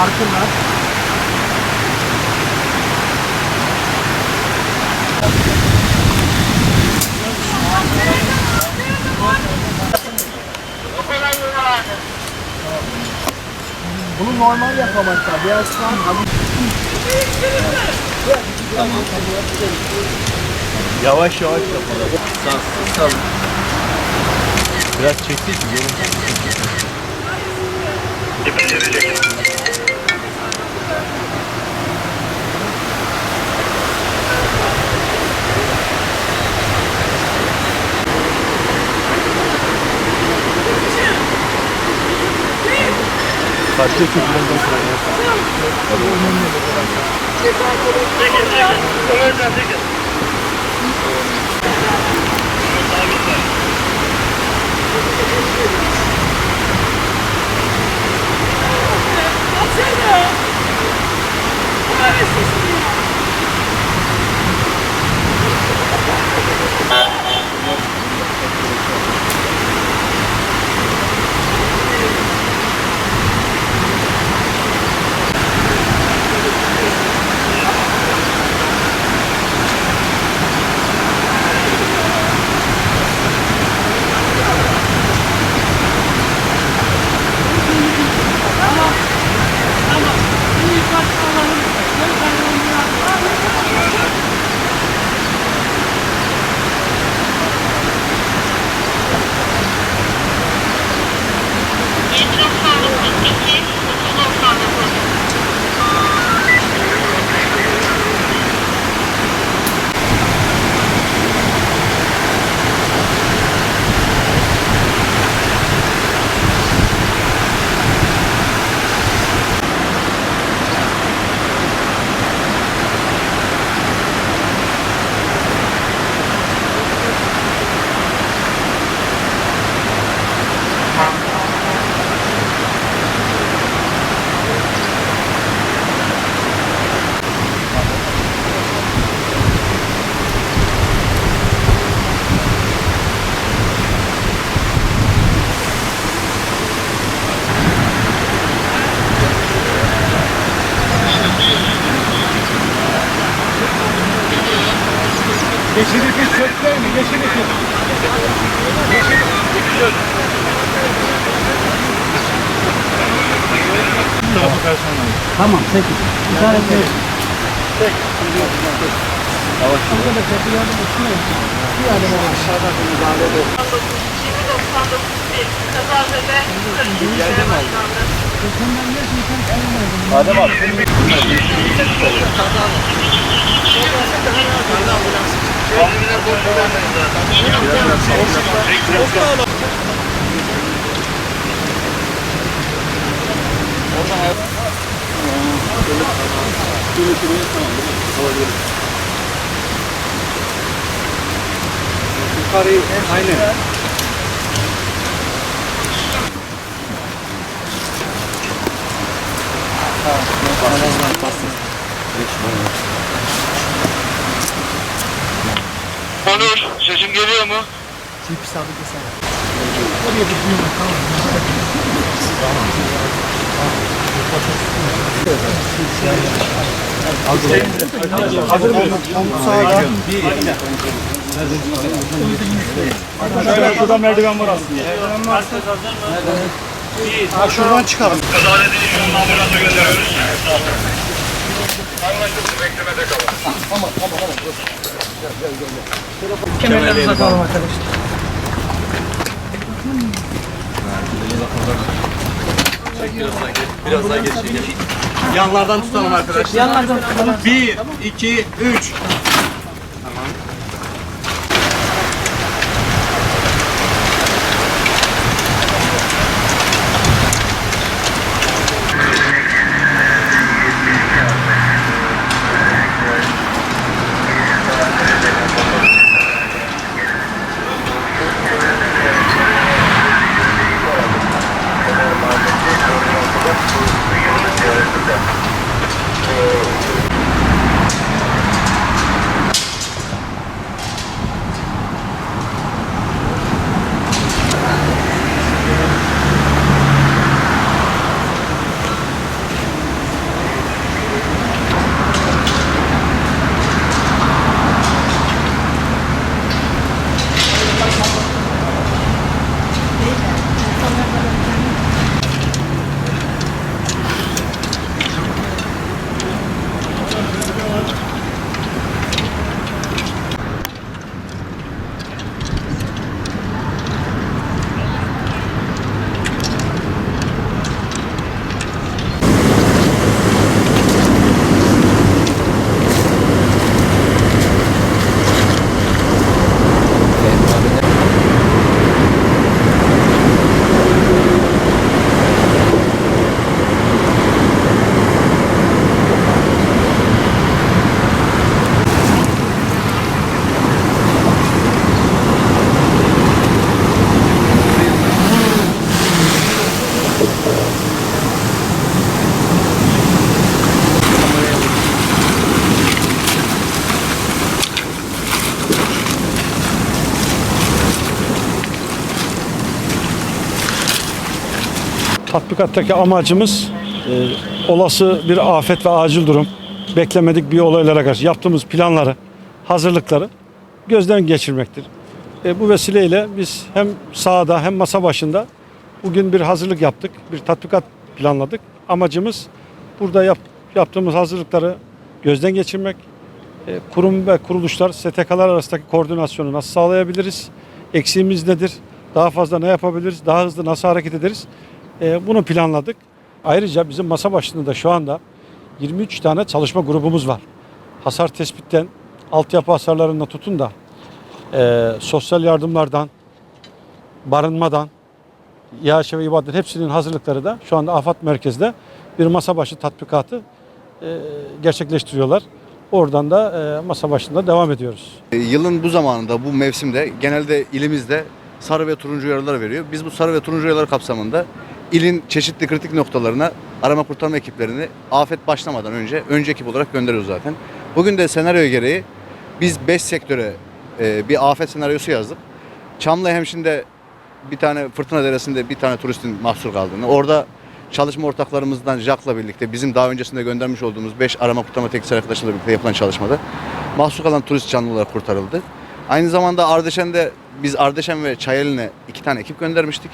Farkında. Bunu normal yapmamakta. Biraz şu an Yavaş yavaş yapalım. Sağ, sağ. Biraz çektik mi? Gelin. Kaçta çocuklardan sonra Yeşil ipin sökler mi? Yeşil ipin. Tamam peki. İşaret verin. Yavaş Burada da kötü yardım etsin. Bir adım var. Aşağıda bir müdahale edelim. 2099 Kazazede 42 başlandı. Adem abi. Yukarıyı aynen. Onur, sesim geliyor mu? Çiğ sabit sana. Oraya bir düğün tamam. Hazır mıyız? Sağda. Şöyle şurada merdiven var aslında. Ha, şuradan çıkalım. Kazadeli'yi şu an ambulansa gönderiyoruz. Anlaşıldı, beklemede kalın. Kemerlerinizi takalım arkadaşlar. Biraz daha geç. Yanlardan tutalım arkadaşlar. Yanlardan tutalım. 1, 2, 3. tatbikattaki amacımız e, olası bir afet ve acil durum, beklemedik bir olaylara karşı yaptığımız planları, hazırlıkları gözden geçirmektir. E, bu vesileyle biz hem sahada hem masa başında bugün bir hazırlık yaptık, bir tatbikat planladık. Amacımız burada yap, yaptığımız hazırlıkları gözden geçirmek, e, kurum ve kuruluşlar, STK'lar arasındaki koordinasyonu nasıl sağlayabiliriz? Eksiğimiz nedir? Daha fazla ne yapabiliriz? Daha hızlı nasıl hareket ederiz? E, bunu planladık. Ayrıca bizim masa başında da şu anda 23 tane çalışma grubumuz var. Hasar tespitten, altyapı hasarlarına tutun da e, sosyal yardımlardan, barınmadan, İHŞ ve İBAD'ın hepsinin hazırlıkları da şu anda AFAD merkezde bir masa başı tatbikatı e, gerçekleştiriyorlar. Oradan da e, masa başında devam ediyoruz. E, Yılın bu zamanında, bu mevsimde genelde ilimizde sarı ve turuncu uyarılar veriyor. Biz bu sarı ve turuncu uyarılar kapsamında ilin çeşitli kritik noktalarına arama kurtarma ekiplerini afet başlamadan önce önce ekip olarak gönderiyoruz zaten. Bugün de senaryo gereği biz 5 sektöre e, bir afet senaryosu yazdık. Çamlıhemşin'de bir tane Fırtına Deresi'nde bir tane turistin mahsur kaldığını, orada çalışma ortaklarımızdan Jack'la birlikte bizim daha öncesinde göndermiş olduğumuz 5 arama kurtarma teknisi arkadaşlarla birlikte yapılan çalışmada mahsur kalan turist canlı olarak kurtarıldı. Aynı zamanda Ardeşen'de biz Ardeşen ve Çayeli'ne iki tane ekip göndermiştik.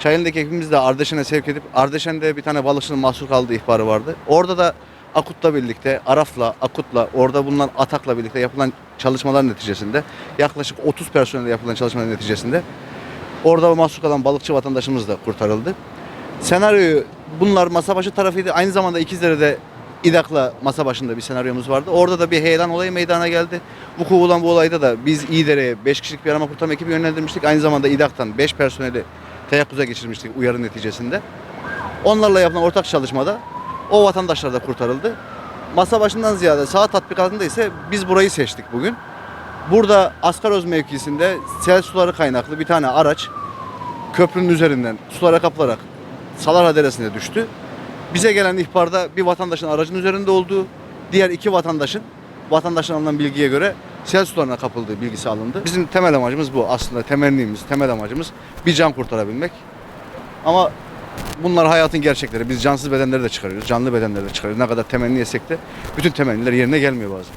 Çayeli'ndeki ekibimizi de Ardeşen'e sevk edip Ardeşen'de bir tane balıkçının mahsur kaldığı ihbarı vardı. Orada da Akut'la birlikte, Araf'la, Akut'la, orada bulunan Atak'la birlikte yapılan çalışmalar neticesinde yaklaşık 30 personelle yapılan çalışmalar neticesinde orada mahsur kalan balıkçı vatandaşımız da kurtarıldı. Senaryoyu bunlar masa başı tarafıydı. Aynı zamanda İkizdere'de İDAK'la masa başında bir senaryomuz vardı. Orada da bir heyelan olayı meydana geldi. Vuku bulan bu olayda da biz İyidere'ye 5 kişilik bir arama kurtarma ekibi yönlendirmiştik. Aynı zamanda İDAK'tan 5 personeli teyakkuza geçirmiştik uyarı neticesinde. Onlarla yapılan ortak çalışmada o vatandaşlar da kurtarıldı. Masa başından ziyade sağ tatbikatında ise biz burayı seçtik bugün. Burada Askaroz mevkisinde sel suları kaynaklı bir tane araç köprünün üzerinden sulara kapılarak Salarha Deresi'ne düştü. Bize gelen ihbarda bir vatandaşın aracın üzerinde olduğu, diğer iki vatandaşın vatandaşın alınan bilgiye göre sel sularına kapıldığı bilgisi alındı. Bizim temel amacımız bu aslında temennimiz, temel amacımız bir can kurtarabilmek. Ama bunlar hayatın gerçekleri. Biz cansız bedenleri de çıkarıyoruz, canlı bedenleri de çıkarıyoruz. Ne kadar temenni etsek de bütün temenniler yerine gelmiyor bazen.